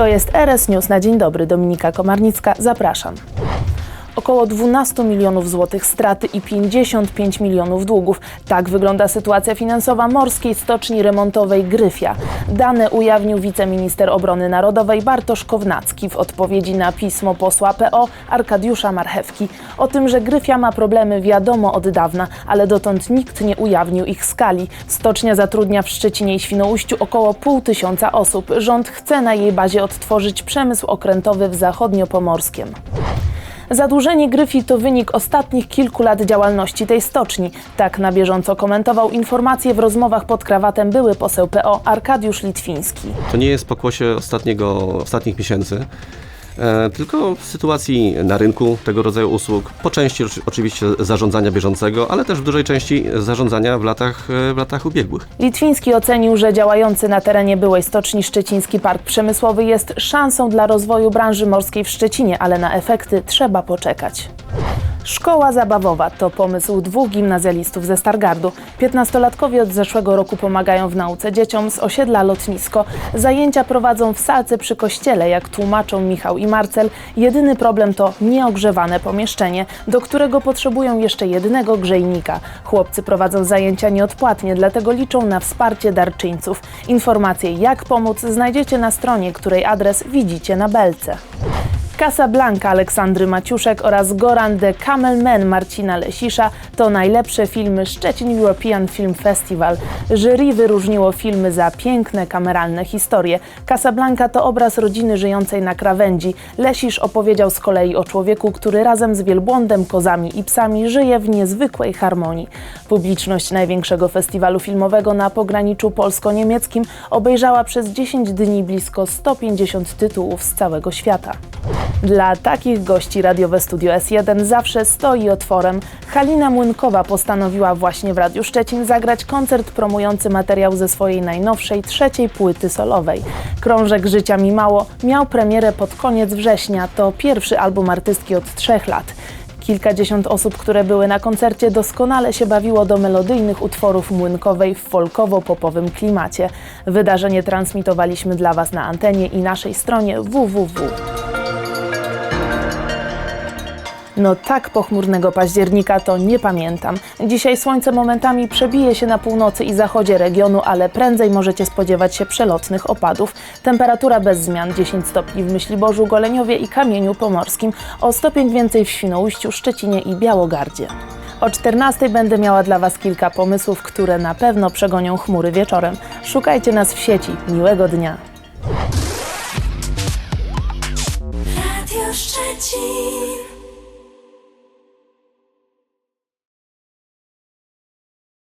To jest RS News na dzień dobry. Dominika Komarnicka, zapraszam. Około 12 milionów złotych straty i 55 milionów długów. Tak wygląda sytuacja finansowa morskiej stoczni remontowej Gryfia. Dane ujawnił wiceminister obrony narodowej Bartosz Kownacki w odpowiedzi na pismo posła PO Arkadiusza Marchewki. O tym, że Gryfia ma problemy wiadomo od dawna, ale dotąd nikt nie ujawnił ich skali. Stocznia zatrudnia w Szczecinie i Świnoujściu około pół tysiąca osób. Rząd chce na jej bazie odtworzyć przemysł okrętowy w zachodniopomorskiem. Zadłużenie Gryfi to wynik ostatnich kilku lat działalności tej stoczni. Tak na bieżąco komentował informacje w rozmowach pod krawatem były poseł PO Arkadiusz Litwiński. To nie jest pokłosie ostatniego, ostatnich miesięcy, tylko w sytuacji na rynku tego rodzaju usług, po części oczy- oczywiście zarządzania bieżącego, ale też w dużej części zarządzania w latach, e, w latach ubiegłych. Litwiński ocenił, że działający na terenie byłej stoczni Szczeciński Park Przemysłowy jest szansą dla rozwoju branży morskiej w Szczecinie, ale na efekty trzeba poczekać. Szkoła zabawowa to pomysł dwóch gimnazjalistów ze Stargardu. Piętnastolatkowie od zeszłego roku pomagają w nauce dzieciom z osiedla Lotnisko. Zajęcia prowadzą w salce przy kościele, jak tłumaczą Michał i Marcel. Jedyny problem to nieogrzewane pomieszczenie, do którego potrzebują jeszcze jednego grzejnika. Chłopcy prowadzą zajęcia nieodpłatnie, dlatego liczą na wsparcie darczyńców. Informacje jak pomóc znajdziecie na stronie, której adres widzicie na belce. Casablanca Aleksandry Maciuszek oraz Goran the Camel Man Marcina Lesisza to najlepsze filmy Szczecin European Film Festival. Jury wyróżniło filmy za piękne kameralne historie. Casablanca to obraz rodziny żyjącej na krawędzi. Lesisz opowiedział z kolei o człowieku, który razem z wielbłądem, kozami i psami żyje w niezwykłej harmonii. Publiczność największego festiwalu filmowego na pograniczu polsko-niemieckim obejrzała przez 10 dni blisko 150 tytułów z całego świata. Dla takich gości radiowe Studio S1 zawsze stoi otworem. Halina Młynkowa postanowiła właśnie w Radiu Szczecin zagrać koncert promujący materiał ze swojej najnowszej, trzeciej płyty solowej. Krążek Życia mi mało miał premierę pod koniec września. To pierwszy album artystki od trzech lat. Kilkadziesiąt osób, które były na koncercie, doskonale się bawiło do melodyjnych utworów młynkowej w folkowo-popowym klimacie. Wydarzenie transmitowaliśmy dla Was na antenie i naszej stronie www. No tak pochmurnego października to nie pamiętam. Dzisiaj słońce momentami przebije się na północy i zachodzie regionu, ale prędzej możecie spodziewać się przelotnych opadów. Temperatura bez zmian 10 stopni w Myśliborzu, Goleniowie i Kamieniu Pomorskim, o stopień więcej w Świnoujściu, Szczecinie i Białogardzie. O 14 będę miała dla Was kilka pomysłów, które na pewno przegonią chmury wieczorem. Szukajcie nas w sieci. Miłego dnia! Radio Szczecin.